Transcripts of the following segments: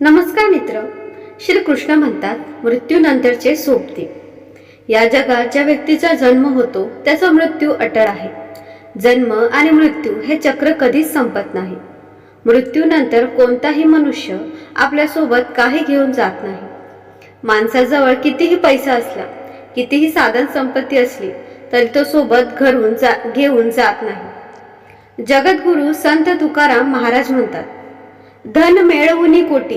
नमस्कार मित्र. श्री कृष्ण म्हणतात मृत्यूनंतरचे सोबती या जगात ज्या व्यक्तीचा जन्म होतो त्याचा मृत्यू अटळ आहे. जन्म आणि मृत्यू हे चक्र कधीच संपत नाही. मृत्यूनंतर कोणताही मनुष्य आपल्यासोबत काही घेऊन जात नाही. माणसाजवळ कितीही पैसा असला कितीही साधन संपत्ती असली तरी तो सोबत घरून जा घेऊन जात नाही. जगद्गुरू संत तुकाराम महाराज म्हणतात धन मेळवुनी कोटी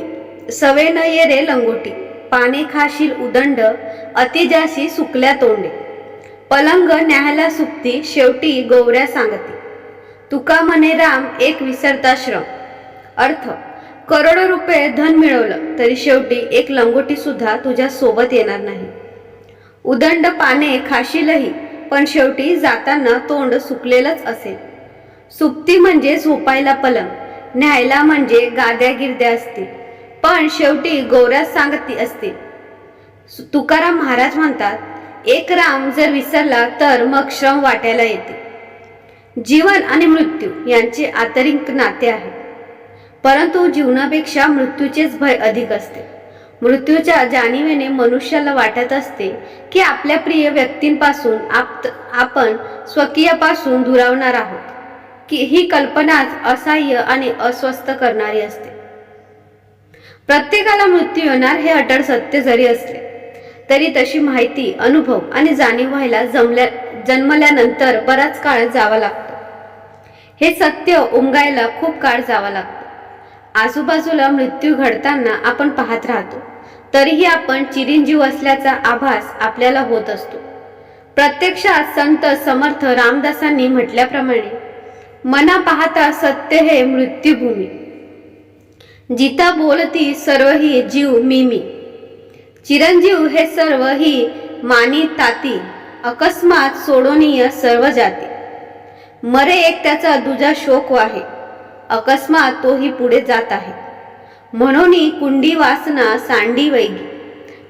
सवे न ये रे लंगोटी. पाने खाशील उदंड अतिजाशी सुकल्या तोंडे. पलंग न्याहायला सुकती शेवटी गौऱ्या सांगती. तुका म्हणे राम एक विसरता श्रम. अर्थ करोडो रुपये धन मिळवलं तरी शेवटी एक लंगोटी सुद्धा तुझ्या सोबत येणार नाही. उदंड पाने खाशीलही पण शेवटी जाताना तोंड सुकलेलंच असेल. सुप्ती म्हणजे झोपायला पलंग. न्यायला म्हणजे गाद्या गिरद्या असतील पण शेवटी गौऱ्या सांगती असतील तुकाराम महाराज म्हणतात एक राम जर विसरला तर मग श्रम वाटायला येते. जीवन आणि मृत्यू यांचे आंतरिक नाते आहे. परंतु जीवनापेक्षा मृत्यूचेच भय अधिक असते. मृत्यूच्या जाणीवेने मनुष्याला वाटत असते की आपल्या प्रिय व्यक्तींपासून आप आपण स्वकीयापासून दुरावणार आहोत. की ही कल्पनाच असह्य आणि अस्वस्थ करणारी असते. प्रत्येकाला मृत्यू येणार हे अटळ सत्य जरी असले तरी तशी माहिती अनुभव आणि जाणीव व्हायला जमल्या जन्मल्यानंतर बराच काळ जावा लागतो. हे सत्य उमगायला खूप काळ जावा लागतो. आजूबाजूला मृत्यू घडताना आपण पाहत राहतो तरीही आपण चिरंजीव असल्याचा आभास आपल्याला होत असतो. प्रत्यक्षात संत समर्थ रामदासांनी म्हटल्याप्रमाणे मना पाहता सत्य हे मृत्यूभूमी. जिता बोलती सर्व ही जीव मी मी चिरंजीव हे सर्व ही मानी ताती. अकस्मात सोडोनीय सर्व जाती. मरे एक त्याचा दुजा शोक आहे अकस्मात तोही पुढे जात आहे. म्हणून कुंडी वासना सांडी वैगी.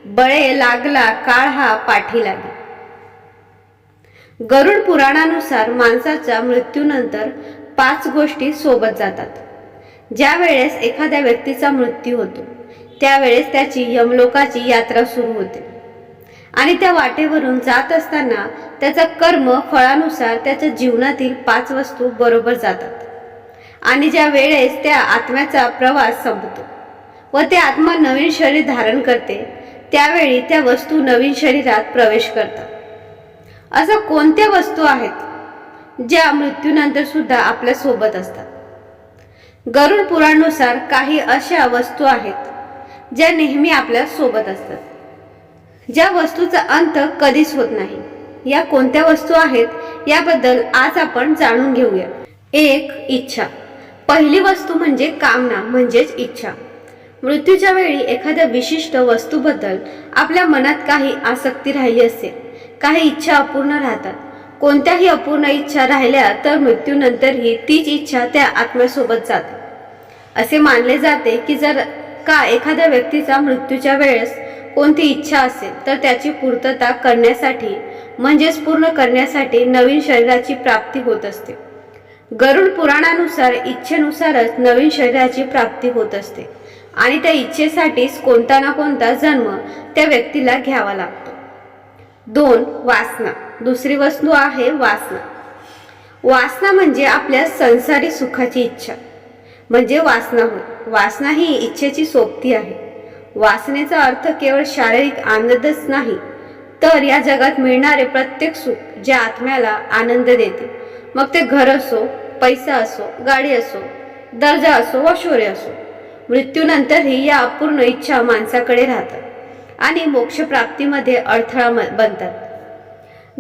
बळे लागला काळ हा पाठी लागे. गरुड पुराणानुसार माणसाच्या मृत्यूनंतर पाच गोष्टी सोबत जातात. ज्या वेळेस एखाद्या व्यक्तीचा मृत्यू होतो त्यावेळेस त्याची यमलोकाची यात्रा सुरू होते. आणि त्या वाटेवरून जात असताना त्याचा कर्म फळानुसार त्याच्या जीवनातील पाच वस्तू बरोबर जातात. आणि ज्या वेळेस त्या आत्म्याचा प्रवास संपतो व ते आत्मा नवीन शरीर धारण करते त्यावेळी त्या वस्तू नवीन शरीरात प्रवेश करतात. अशा कोणत्या वस्तू आहेत ज्या मृत्यूनंतर सुद्धा आपल्यासोबत असतात? गरुड पुराणानुसार काही अशा वस्तू आहेत ज्या नेहमी आपल्यासोबत असतात. ज्या वस्तूचा अंत कधीच होत नाही. या कोणत्या वस्तू आहेत याबद्दल आज आपण जाणून घेऊया. एक इच्छा. पहिली वस्तू म्हणजे कामना म्हणजेच इच्छा. मृत्यूच्या वेळी एखाद्या विशिष्ट वस्तूबद्दल आपल्या मनात काही आसक्ती राहिली असेल काही इच्छा अपूर्ण राहतात. कोणत्याही अपूर्ण इच्छा राहिल्या तर मृत्यूनंतरही तीच इच्छा त्या आत्म्यासोबत जाते. असे मानले जाते की जर का एखाद्या व्यक्तीचा मृत्यूच्या वेळेस कोणती इच्छा असेल तर त्याची पूर्तता करण्यासाठी म्हणजेच पूर्ण करण्यासाठी नवीन शरीराची प्राप्ती होत असते. गरुड पुराणानुसार इच्छेनुसारच नवीन शरीराची प्राप्ती होत असते. आणि त्या इच्छेसाठीच कोणता ना कोणता जन्म त्या व्यक्तीला घ्यावा लागतो. दोन वासना. दुसरी वस्तू आहे वासना. वासना म्हणजे आपल्या संसारी सुखाची इच्छा. म्हणजे वासना होय. वासना ही इच्छेची सोबती आहे. वासनेचा अर्थ केवळ शारीरिक आनंदच नाही तर या जगात मिळणारे प्रत्येक सुख जे आत्म्याला आनंद देते. मग ते घर असो पैसा असो गाडी असो दर्जा असो वा शौर्य असो मृत्यूनंतरही या अपूर्ण इच्छा माणसाकडे राहतात. आणि मोक्षप्राप्तीमध्ये अडथळा म- बनतात.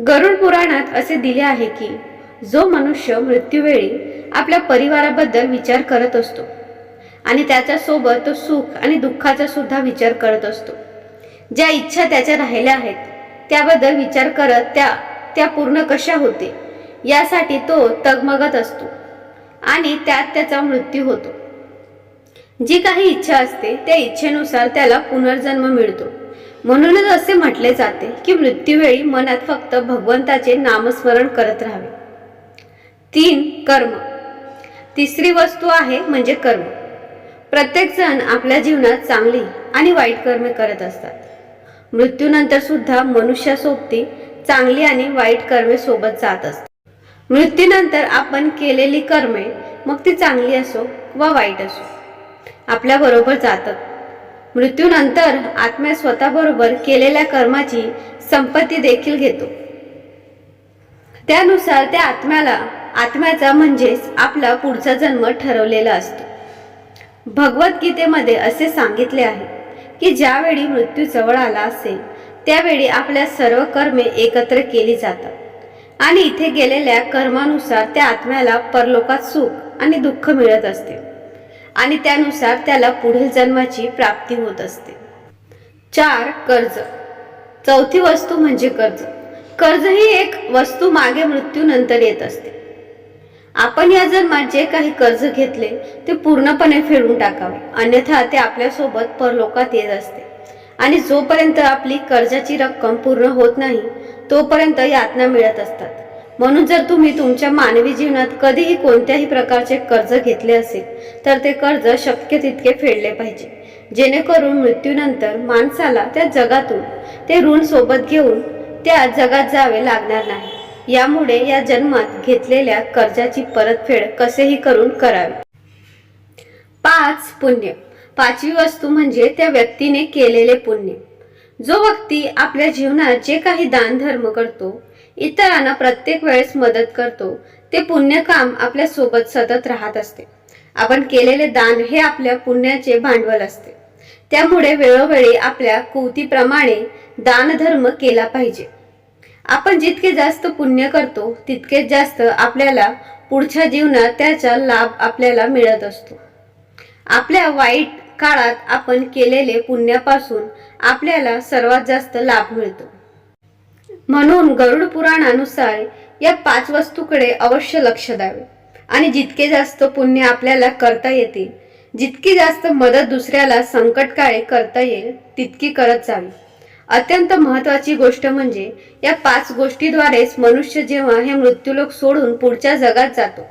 गरुड पुराणात असे दिले आहे की जो मनुष्य मृत्यूवेळी आपल्या परिवाराबद्दल विचार करत असतो आणि त्याच्यासोबत तो सुख आणि दुःखाचा सुद्धा विचार करत असतो. ज्या इच्छा त्याच्या राहिल्या आहेत त्याबद्दल विचार करत त्या त्या पूर्ण कशा होते यासाठी तो तगमगत असतो आणि त्यात त्याचा मृत्यू होतो. जी काही इच्छा असते त्या इच्छेनुसार त्याला पुनर्जन्म मिळतो. म्हणूनच असे म्हटले जाते की मृत्यूवेळी मनात फक्त भगवंताचे नामस्मरण करत राहावे. तीन कर्म. तिसरी वस्तू आहे म्हणजे कर्म. प्रत्येक जण आपल्या जीवनात चांगली आणि वाईट कर्मे करत असतात. मृत्यूनंतर सुद्धा मनुष्यासोबती चांगली आणि वाईट कर्मे सोबत जात असतात. मृत्यूनंतर आपण केलेली कर्मे मग ती चांगली असो वा वाईट असो आपल्या बरोबर जातात. मृत्यूनंतर आत्म्या स्वतःबरोबर केलेल्या कर्माची संपत्ती देखील घेतो. त्यानुसार त्या आत्म्याला आत्म्याचा म्हणजेच आपला पुढचा जन्म ठरवलेला असतो. भगवद्गीतेमध्ये असे सांगितले आहे की ज्यावेळी मृत्यू जवळ आला असेल त्यावेळी आपल्या सर्व कर्मे एकत्र केली जातात. आणि इथे गेलेल्या कर्मानुसार त्या आत्म्याला परलोकात सुख आणि दुःख मिळत असते. आणि त्यानुसार त्याला पुढील जन्माची प्राप्ती होत असते. चार कर्ज. चौथी वस्तू म्हणजे कर्ज. कर्ज ही एक वस्तू मागे मृत्यूनंतर येत असते. आपण या जन्मात जे काही कर्ज घेतले ते पूर्णपणे फेडून टाकावे. अन्यथा ते आपल्यासोबत परलोकात येत असते. आणि जोपर्यंत आपली कर्जाची रक्कम पूर्ण होत नाही तोपर्यंत यातना मिळत असतात. म्हणून जर तुम्ही तुमच्या मानवी जीवनात कधीही कोणत्याही प्रकारचे कर्ज घेतले असेल तर ते कर्ज शक्य तितके फेडले पाहिजे. जेणेकरून मृत्यूनंतर माणसाला त्या जगातून ते ऋण सोबत घेऊन त्या जगात जावे लागणार नाही. यामुळे या जन्मात घेतलेल्या कर्जाची परतफेड कसेही करून करावी. पाच पुण्य. पाचवी वस्तू म्हणजे त्या व्यक्तीने केलेले पुण्य. जो व्यक्ती आपल्या जीवनात जे काही दान धर्म करतो इतरांना प्रत्येक वेळेस मदत करतो. ते पुण्य काम आपल्यासोबत सतत राहत असते. आपण केलेले दान हे आपल्या पुण्याचे भांडवल असते. त्यामुळे वेळोवेळी आपल्या कुवतीप्रमाणे दानधर्म केला पाहिजे. आपण जितके जास्त पुण्य करतो तितकेच जास्त आपल्याला पुढच्या जीवनात त्याचा लाभ आपल्याला मिळत असतो. आपल्या वाईट काळात आपण केलेले पुण्यापासून आपल्याला सर्वात जास्त लाभ मिळतो. म्हणून गरुड पुराणानुसार या पाच वस्तूकडे अवश्य लक्ष द्यावे. आणि जितके जास्त पुण्य आपल्याला करता येतील जितकी जास्त मदत दुसऱ्याला संकटकाळी करता येईल तितकी करत जावी. अत्यंत महत्वाची गोष्ट म्हणजे या पाच गोष्टीद्वारेच मनुष्य जेव्हा हे मृत्यूलोक सोडून पुढच्या जगात जातो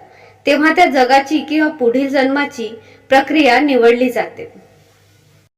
तेव्हा त्या जगाची किंवा पुढील जन्माची प्रक्रिया निवडली जाते.